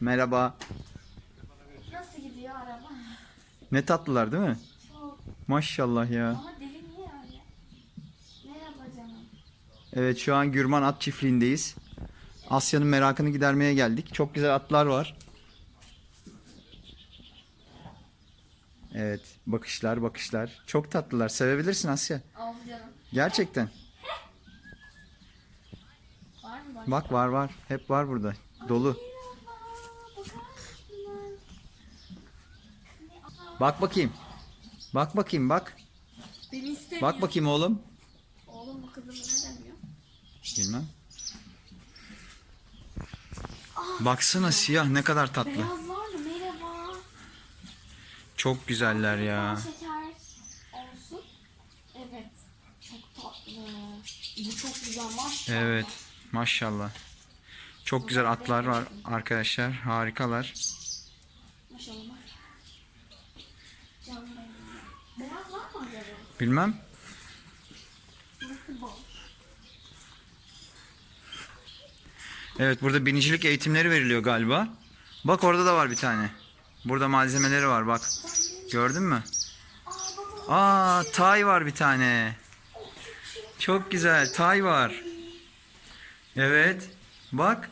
Merhaba. Nasıl gidiyor araba? Ne tatlılar değil mi? Çok. Maşallah ya. Ama deli niye öyle? Merhaba canım. Evet şu an Gürman At Çiftliği'ndeyiz. Asya'nın merakını gidermeye geldik. Çok güzel atlar var. Evet bakışlar bakışlar. Çok tatlılar. Sevebilirsin Asya. Al canım. Gerçekten. Var mı? Bak var var. Hep var burada. Dolu. Bak bakayım. Bak bakayım bak. Beni istemiyor. Bak bakayım oğlum. Oğlum bu kızım ne demiyor? Bilmem. Baksana siyah ne kadar tatlı. Beyaz var mı? Merhaba. Çok güzeller ya. Şeker olsun. Evet. Çok tatlı. Bu çok güzel maşallah. Evet. Maşallah. Çok güzel atlar var arkadaşlar. Harikalar. Maşallah. Canım benim. Beyaz var mı acaba? Bilmem. Evet burada binicilik eğitimleri veriliyor galiba. Bak orada da var bir tane. Burada malzemeleri var bak. Gördün mü? Aa tay var bir tane. Çok güzel tay var. Evet. Bak.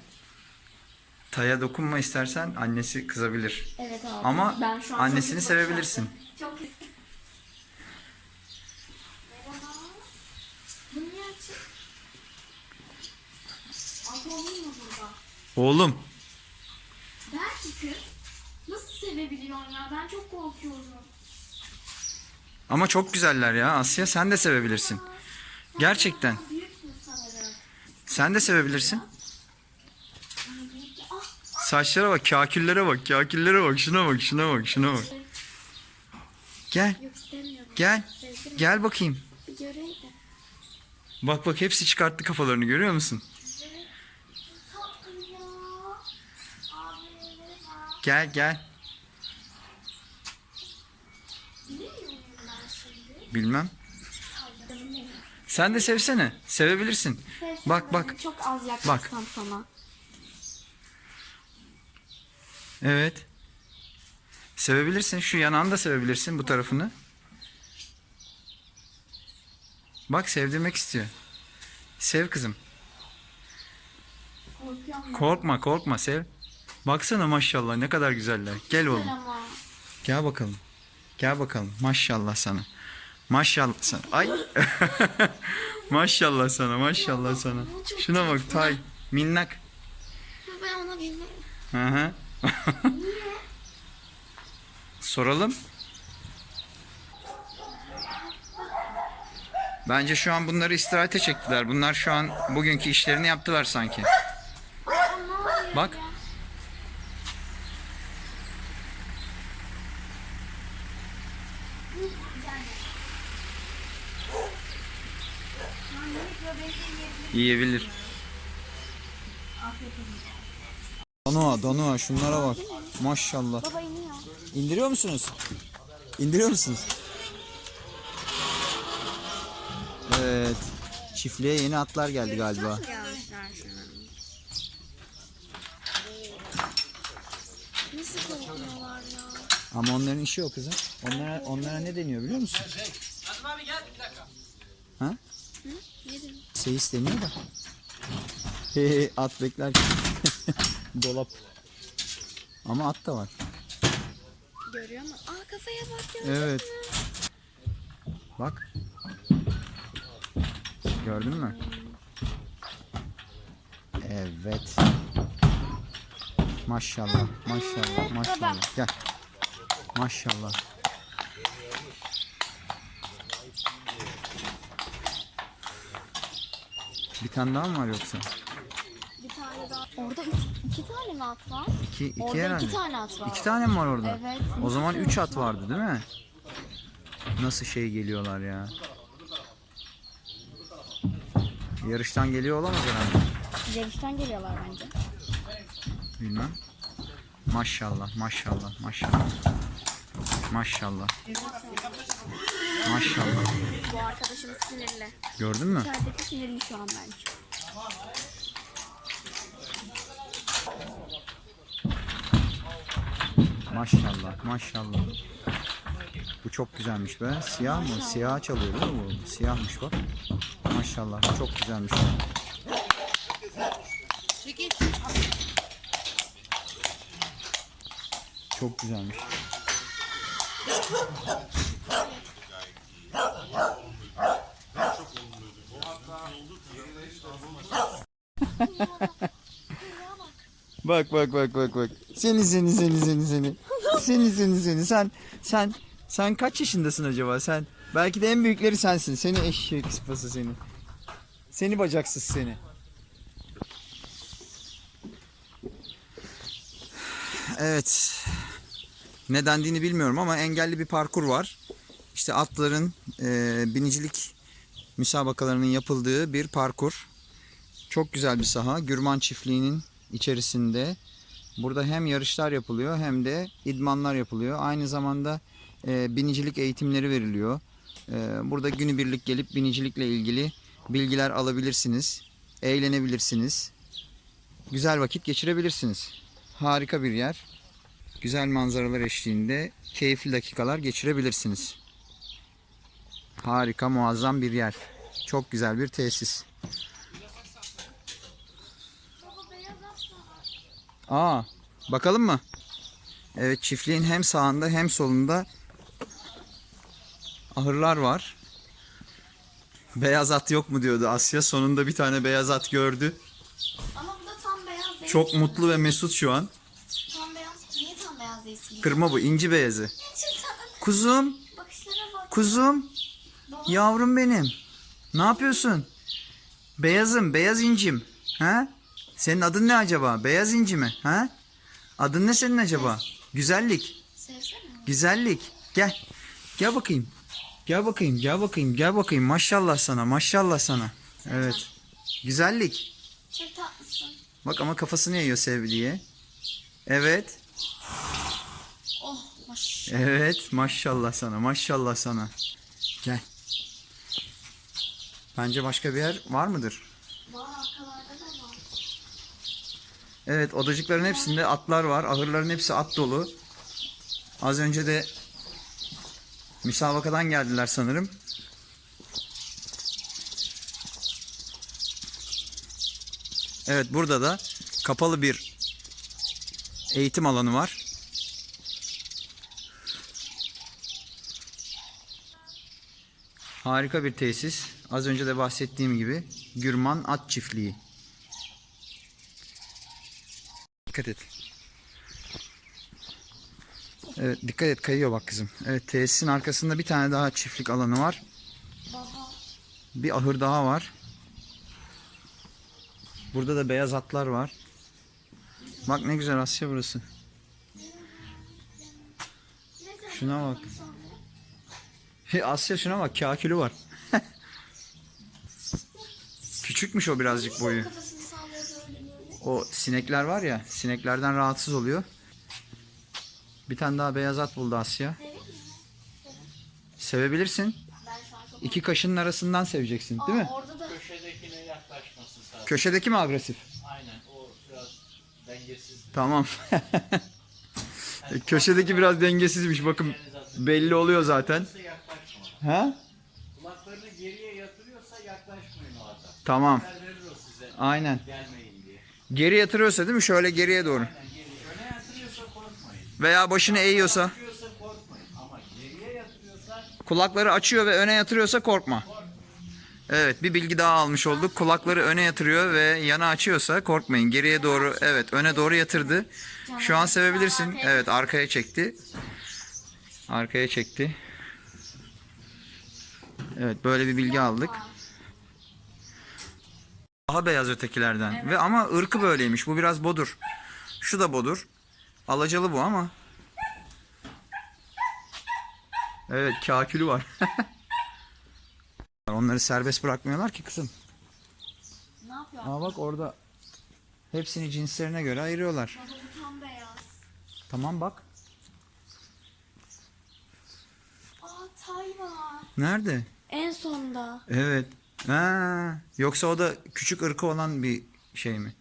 Taya dokunma istersen annesi kızabilir. Evet abi. Ama Ben şu an annesini çok sevebilirsin. Çok Merhaba. Bu niye açık? Altı olur mu burada? Oğlum. Belki kız. Nasıl sevebiliyorsun ya? Ben çok korkuyorum. Ama çok güzeller ya Asya sen de sevebilirsin. Gerçekten. Büyüksün sanırım. Sen de sevebilirsin. Saçlara bak, kaküllere bak, kaküllere bak. Şuna bak, şuna bak, şuna bak. Gel, gel. Gel bakayım. Bak bak hepsi çıkarttı kafalarını görüyor musun? Tatlı ya. Abi merhaba. Gel gel. Bilmem. Sen de sevsene. Sevebilirsin. Bak bak. Çok az yaklaşsam sana. Evet. Sevebilirsin. Şu yanağını da sevebilirsin bu tarafını. Bak sevdirmek istiyor. Sev kızım. Korkma korkma sev. Baksana maşallah ne kadar güzeller. Gel oğlum. Gel bakalım. Gel bakalım. Maşallah sana. Maşallah sana. Ay. maşallah sana. Maşallah sana. Şuna bak Tay. Minnak. Ben ona bilmem. Hı hı. Soralım. Bence şu an bunları istirahate çektiler. Bunlar şu an bugünkü işlerini yaptılar sanki. Bak. Yiyebilir. Donoa, Donoa şunlara bak. Maşallah. Baba iniyor. İndiriyor musunuz? İndiriyor musunuz? Evet. Çiftliğe yeni atlar geldi galiba. Nasıl korkuyorlar ya? Ama onların işi o kızım. Onlara, onlara ne deniyor biliyor musun? Ha? Ne demek? Seyis deniyor da. He he, at beklerken. Dolap. Ama at da var. Görüyor musun? Aa kafaya bak ya. Evet. Bak. Gördün mü? Evet. Maşallah, maşallah, maşallah. Gel. Maşallah. Bir tane daha mı var yoksa? Bir tane daha. Orada üç, iki tane mi at var? İki, iki Orada herhalde. iki tane at var. İki tane mi var orada? Evet. O zaman üç at vardı değil mi? Nasıl şey geliyorlar ya? Yarıştan geliyor olamaz herhalde. Yarıştan geliyorlar bence. Bilmem. Maşallah, maşallah, maşallah. Maşallah. Maşallah. Bu arkadaşımız sinirli. Gördün mü? İçerideki sinirli şu an bence. Maşallah maşallah. Bu çok güzelmiş be. Siyah mı? Siyah çalıyor değil mi bu? Siyahmış bak. Maşallah çok güzelmiş. Çok güzelmiş. Bak bak bak bak bak. Seni seni seni seni seni. Seni seni seni sen sen sen kaç yaşındasın acaba sen? Belki de en büyükleri sensin. Seni eşek sıpası seni. Seni bacaksız seni. Evet. Ne dendiğini bilmiyorum ama engelli bir parkur var. İşte atların e, binicilik müsabakalarının yapıldığı bir parkur. Çok güzel bir saha. Gürman çiftliğinin içerisinde. Burada hem yarışlar yapılıyor hem de idmanlar yapılıyor. Aynı zamanda e, binicilik eğitimleri veriliyor. E, burada günübirlik gelip binicilikle ilgili bilgiler alabilirsiniz. Eğlenebilirsiniz. Güzel vakit geçirebilirsiniz. Harika bir yer. Güzel manzaralar eşliğinde keyifli dakikalar geçirebilirsiniz. Harika, muazzam bir yer. Çok güzel bir tesis. Aa, bakalım mı? Evet, çiftliğin hem sağında hem solunda ahırlar var. Beyaz at yok mu diyordu Asya. Sonunda bir tane beyaz at gördü. Ama bu da tam beyaz değil. Çok mutlu ve mesut şu an. Tam beyaz. Niye tam beyaz değilsin? Kırma bu, inci beyazı. Kuzum, kuzum, yavrum benim. Ne yapıyorsun? Beyazım, beyaz incim. Ha? Senin adın ne acaba? Beyaz inci mi? Ha? Adın ne senin acaba? Güzellik. Güzellik. Gel. Gel bakayım. Gel bakayım. Gel bakayım. Gel bakayım. Maşallah sana. Maşallah sana. Evet. Güzellik. Çok tatlısın. Bak ama kafasını yiyor sevdiği. Evet. Maş. Evet. Maşallah sana. Maşallah sana. Gel. Bence başka bir yer var mıdır? Var arkalarda da var. Evet odacıkların hepsinde atlar var. Ahırların hepsi at dolu. Az önce de müsabakadan geldiler sanırım. Evet burada da kapalı bir eğitim alanı var. Harika bir tesis. Az önce de bahsettiğim gibi Gürman At Çiftliği. Dikkat et. Evet dikkat et kayıyor bak kızım. Evet tesisin arkasında bir tane daha çiftlik alanı var. Bir ahır daha var. Burada da beyaz atlar var. Bak ne güzel Asya burası. Şuna bak. Hey, Asya şuna bak kakülü var. Küçükmüş o birazcık boyu. O sinekler var ya sineklerden rahatsız oluyor. Bir tane daha beyaz at buldu Asya. Sevebilirsin. Ben şu an çok... İki kaşının arasından seveceksin değil mi? Aa, orada da Köşedekine yaklaşması sadece. Köşedeki mi agresif? Aynen o biraz dengesiz. Tamam. Köşedeki biraz dengesizmiş bakın. Belli oluyor zaten. Ha? Kulaklarını geriye yatırıyorsa yaklaşmayın o adam. Tamam. Haber verir o size Aynen. gelmeyin diye. Geri yatırıyorsa değil mi? Şöyle geriye doğru. Yani geri, öne yatırıyorsa korkmayın. Veya başını eğiyorsa, Yatırıyorsa korkmayın. Ama geriye yatırıyorsa kulakları açıyor ve öne yatırıyorsa korkma. Evet, bir bilgi daha almış olduk. Kulakları öne yatırıyor ve yana açıyorsa korkmayın. Geriye doğru, evet, öne doğru yatırdı. Şu an sevebilirsin. Evet, arkaya çekti. Arkaya çekti. Evet, böyle bir bilgi aldık. Daha beyaz ötekilerden. Ve ama ırkı böyleymiş. Bu biraz bodur. Şu da bodur. Alacalı bu ama. Evet kakülü var. Onları serbest bırakmıyorlar ki kızım. ne yapıyor? Aa bak orada hepsini cinslerine göre ayırıyorlar. Baba bu tam beyaz. Tamam bak. Aa tay var. Nerede? En sonda. Evet. Ha, yoksa o da küçük ırkı olan bir şey mi?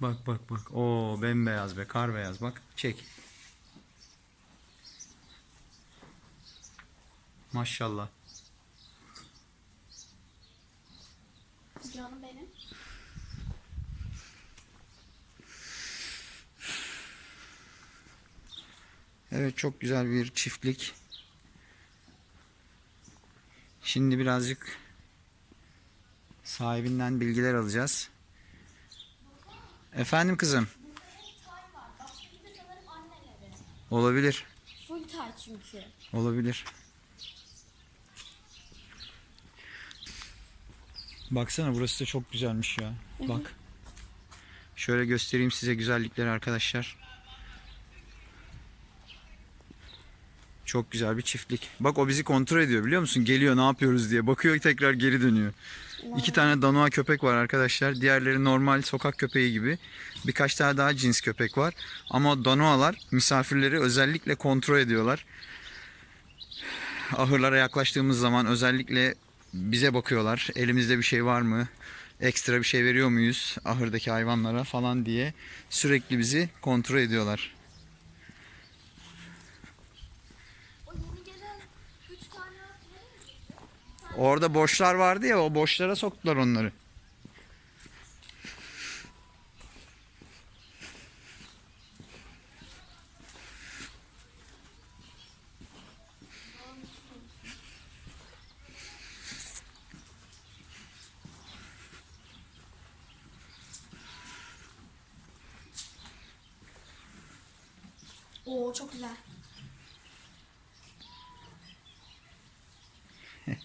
Bak bak bak. O bembeyaz be, kar beyaz bak. Çek. Maşallah. Canım benim. Evet çok güzel bir çiftlik. Şimdi birazcık sahibinden bilgiler alacağız. Efendim kızım. Olabilir. Full tay çünkü. Olabilir. Baksana burası da çok güzelmiş ya. Bak. Şöyle göstereyim size güzellikleri arkadaşlar. Çok güzel bir çiftlik. Bak o bizi kontrol ediyor biliyor musun? Geliyor ne yapıyoruz diye. Bakıyor tekrar geri dönüyor. İki tane Danoa köpek var arkadaşlar. Diğerleri normal sokak köpeği gibi. Birkaç tane daha cins köpek var. Ama o Danoalar misafirleri özellikle kontrol ediyorlar ahırlara yaklaştığımız zaman özellikle bize bakıyorlar. Elimizde bir şey var mı? Ekstra bir şey veriyor muyuz ahırdaki hayvanlara falan diye sürekli bizi kontrol ediyorlar. O yeni gelen 3 tane nereye Orada boşlar vardı ya o boşlara soktular onları. Oo çok güzel.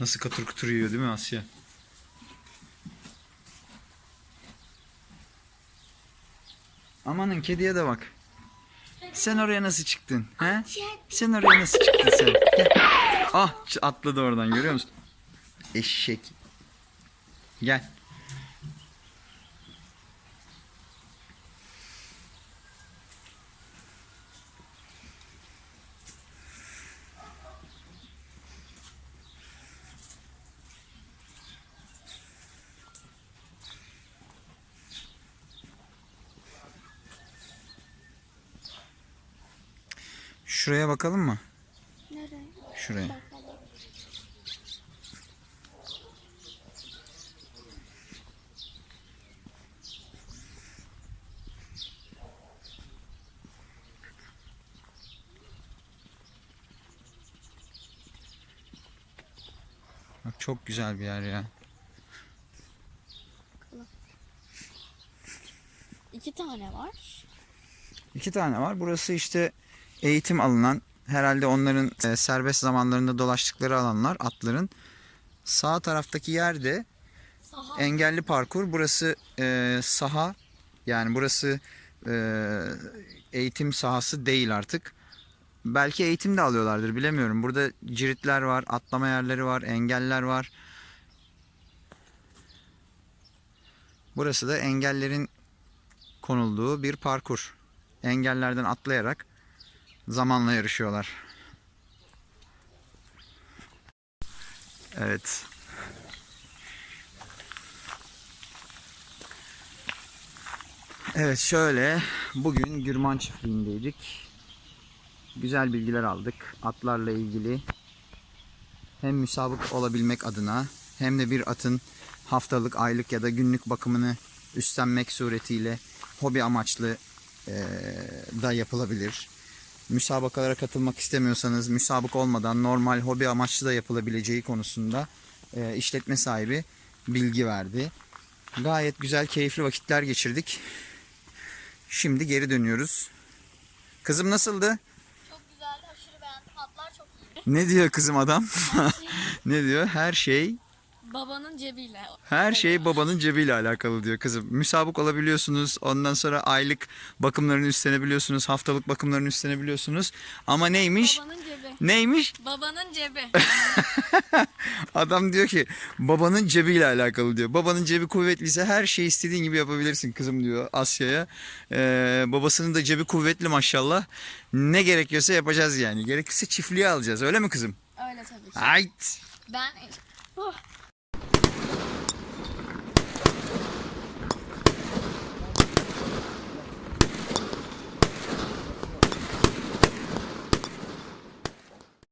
Nasıl katır kutur yiyor değil mi Asya? Amanın kediye de bak. Sen oraya nasıl çıktın? He? Sen oraya nasıl çıktın sen? Ah atladı oradan görüyor musun? Eşek. Gel. Şuraya bakalım mı? Nereye? Şuraya. Bakalım. Bak çok güzel bir yer ya. İki tane var. İki tane var. Burası işte eğitim alınan herhalde onların e, serbest zamanlarında dolaştıkları alanlar atların. Sağ taraftaki yerde Saha. engelli parkur. Burası e, saha. Yani burası e, eğitim sahası değil artık. Belki eğitim de alıyorlardır bilemiyorum. Burada ciritler var, atlama yerleri var, engeller var. Burası da engellerin konulduğu bir parkur. Engellerden atlayarak zamanla yarışıyorlar. Evet. Evet şöyle bugün Gürman çiftliğindeydik. Güzel bilgiler aldık atlarla ilgili. Hem müsabık olabilmek adına hem de bir atın haftalık, aylık ya da günlük bakımını üstlenmek suretiyle hobi amaçlı eee, da yapılabilir. Müsabakalara katılmak istemiyorsanız müsabık olmadan normal hobi amaçlı da yapılabileceği konusunda eee, işletme sahibi bilgi verdi. Gayet güzel, keyifli vakitler geçirdik. Şimdi geri dönüyoruz. Kızım nasıldı? Çok güzeldi. Aşırı beğendim. Atlar çok iyi. Ne diyor kızım adam? ne diyor? Her şey Babanın cebiyle. her şey babanın cebiyle alakalı diyor kızım. Müsabık olabiliyorsunuz. Ondan sonra aylık bakımlarını üstlenebiliyorsunuz. Haftalık bakımlarını üstlenebiliyorsunuz. Ama neymiş? Babanın cebi. Neymiş? Babanın cebi. Adam diyor ki babanın cebiyle alakalı diyor. Babanın cebi kuvvetliyse her şeyi istediğin gibi yapabilirsin kızım diyor Asya'ya. Ee, babasının da cebi kuvvetli maşallah. Ne gerekiyorsa yapacağız yani. Gerekirse çiftliğe alacağız. Öyle mi kızım? Öyle tabii ki. Hayt. Ben... Oh,